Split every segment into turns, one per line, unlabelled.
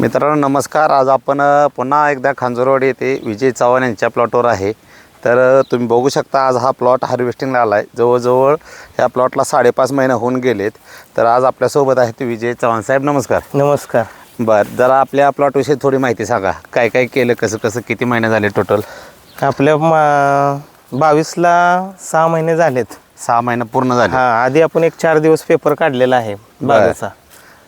मित्रांनो नमस्कार. आज आपण पुन्हा एकदा खांजोरवाडी येथे विजय चव्हाण यांच्या प्लॉटवर आहे. तर तुम्ही बघू शकता आज हा प्लॉट हार्वेस्टिंगला आला आहे जवळजवळ ह्या प्लॉटला साडेपाच महिने होऊन गेलेत. तर आज आपल्यासोबत आहेत विजय चव्हाण साहेब. नमस्कार.
नमस्कार.
बरं जरा आपल्या प्लॉटविषयी थोडी माहिती सांगा. काय काय केलं कसं कसं किती महिने झाले टोटल
आपल्या मा बावीसला सहा महिने झालेत.
सहा महिने पूर्ण झाले.
हा आधी आपण एक चार दिवस पेपर काढलेला आहे बागाचा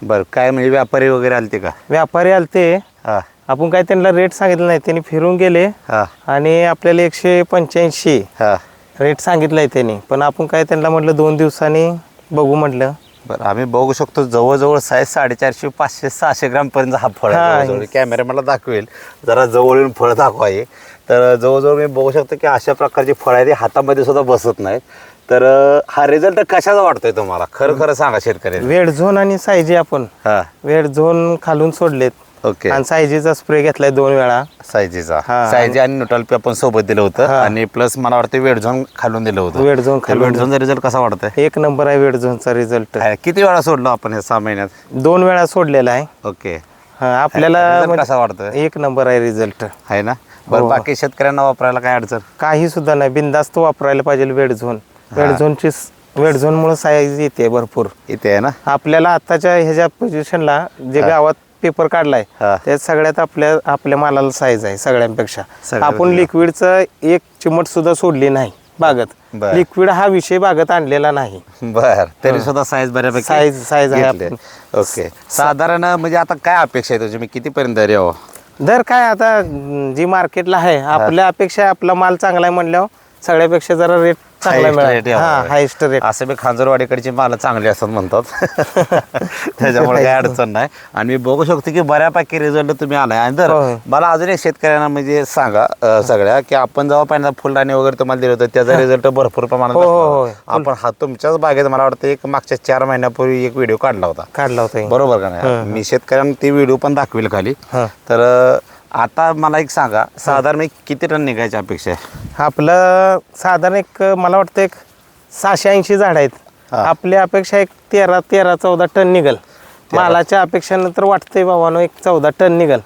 बरं काय म्हणजे व्यापारी वगैरे आलते का?
व्यापारी आलते.
हां.
आपण काय त्यांना रेट सांगितलं नाही त्यांनी फिरून गेले.
हां.
आणि आपल्याला एकशे पंच्याऐंशी
हां.
रेट सांगितलाय त्यांनी. पण आपण काय त्यांना म्हटलं दोन दिवसांनी बघू म्हटलं.
बरं आम्ही बघू शकतो जवळजवळ साईज साडेचारशे पाचशे सहाशे ग्रामपर्यंत हा फळ
हा,
कॅमेरा मला दाखवेल. जरा जवळ येऊन फळ दाखवा हे. तर जवळजवळ मी बघू शकतो की अशा प्रकारची फळं आहे ती हातामध्ये सुद्धा बसत नाहीत. तर हा रिझल्ट कशाचा वाटतोय तुम्हाला? खरं खरं सांगा शेतकऱ्यांनी.
वेळ झोन आणि सायजी आपण.
हा.
वेळ झोन खालून सोडलेत.
ओके.
आणि सायजीचा स्प्रे घेतलाय दोन वेळा.
सायजीचा.
हा,
सायजी आणि न्यूट्रल पे आपण सोबत दिलं होतं.
हा.
आणि प्लस मला वाटतं वेडझोन खालून दिलं होतं.
वेळ झोन खालून
वेडझोनचा रिझल्ट कसा वाटतंय?
एक नंबर आहे वेळ झोनचा रिझल्ट
किती वेळा सोडलो आपण हे सहा महिन्यात?
दोन वेळा सोडलेला आहे.
ओके.
हा, आपल्याला
Result
म्हणजे
कसा वाटतोय?
एक नंबर आहे रिझल्ट
आहे ना? बरं
हो.
बाकी शेतकऱ्यांना वापरायला काय अडचण?
काही सुद्धा नाही. बिंदास्त वापरायला पाहिजे वेड झोन. वेड झोनची वेड झोन मुळे साईज येते भरपूर.
इथे आहे ना?
आपल्याला आताच्या ह्याच्या पोझिशनला जे गावात पेपर काढलाय
हा.
त्यात सगळ्यात आपल्या आपल्या मालाला साईज आहे सगळ्यांपेक्षा.
सगळ्यापेक्षा.
आपण लिक्विडचं एक चिमट सुद्धा सोडली नाही बागत.
बर.
लिक्विड हा विषय बागत आणलेला नाही.
बर. तरी सुद्धा साईज बऱ्यापैकी
Size- size आहे.
घेतले. ओके साधारण म्हणजे आता काय अपेक्षा आहे तुझी? मी कितीपर्यंत तरी यावं
दर काय आता अं, जी मार्केटला आहे आपल्या अपेक्षा आपला माल चांगला आहे म्हणल्यावर सगळ्यापेक्षा जरा रेट चांगला मिळाला. हा हायस्ट रेट
असं मी खांजरवाडीकडची माल चांगली असतात म्हणतात. त्याच्यामुळे काय अडचण नाही. आणि मी बघू शकतो की बऱ्यापैकी रिझल्ट तुम्ही आलाय. आणि तर
होय.
मला अजून एक शेतकऱ्यांना म्हणजे सांगा सगळ्या की आपण जेव्हा पहिल्यांदा फुलदाणी वगैरे तुम्हाला दिलं होतं त्याचा रिझल्ट भरपूर प्रमाणात
हो, हो.
होता. आपण हा तुमच्याच बागेत मला वाटतं एक मागच्या चार महिन्यापूर्वी एक व्हिडिओ काढला होता.
काढला होता.
बरोबर का नाही? मी शेतकऱ्यांना ते व्हिडिओ पण दाखवेल खाली.
हा.
तर आता मला एक सांगा साधारण किती टन निघायची अपेक्षा आहे?
आपलं साधारण एक मला वाटतं एक सहाशे ऐंशी झाड आहेत.
हा.
आपल्या अपेक्षा एक तेरा तेरा चौदा टन निघल. मालाच्या अपेक्षानंतर वाटतंय बाबानो एक चौदा टन निघल.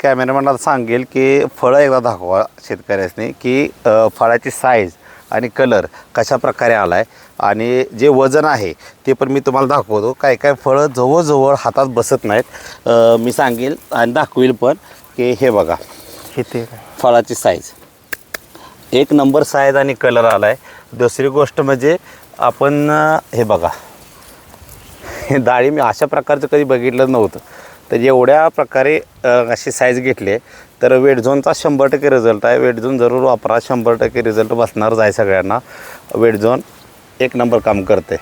कॅमेरामॅनला सांगेल की फळं एकदा दाखवा शेतकऱ्यासनी की अं, फळाची साईज आणि कलर कशा प्रकारे आला आहे आणि जे वजन आहे ते पण मी तुम्हाला दाखवतो. काय काय फळं जवळजवळ हातात बसत नाहीत. अं, मी सांगेल आणि दाखवेल पण की हे बघा.
किती
फळाची साईज एक नंबर साईज आणि कलर आला आहे दुसरी गोष्ट म्हणजे आपण हे बघा. हे डाळी मी अशा प्रकारचं कधी बघितलं नव्हतं. तर एवढ्या प्रकारे अशी साईज घेतली तर वेडझोनचा शंभर टक्के रिझल्ट आहे. वेडझोन जरूर वापरा. शंभर टक्के रिझल्ट बसणारच आहे सगळ्यांना. वेडझोन एक नंबर काम करते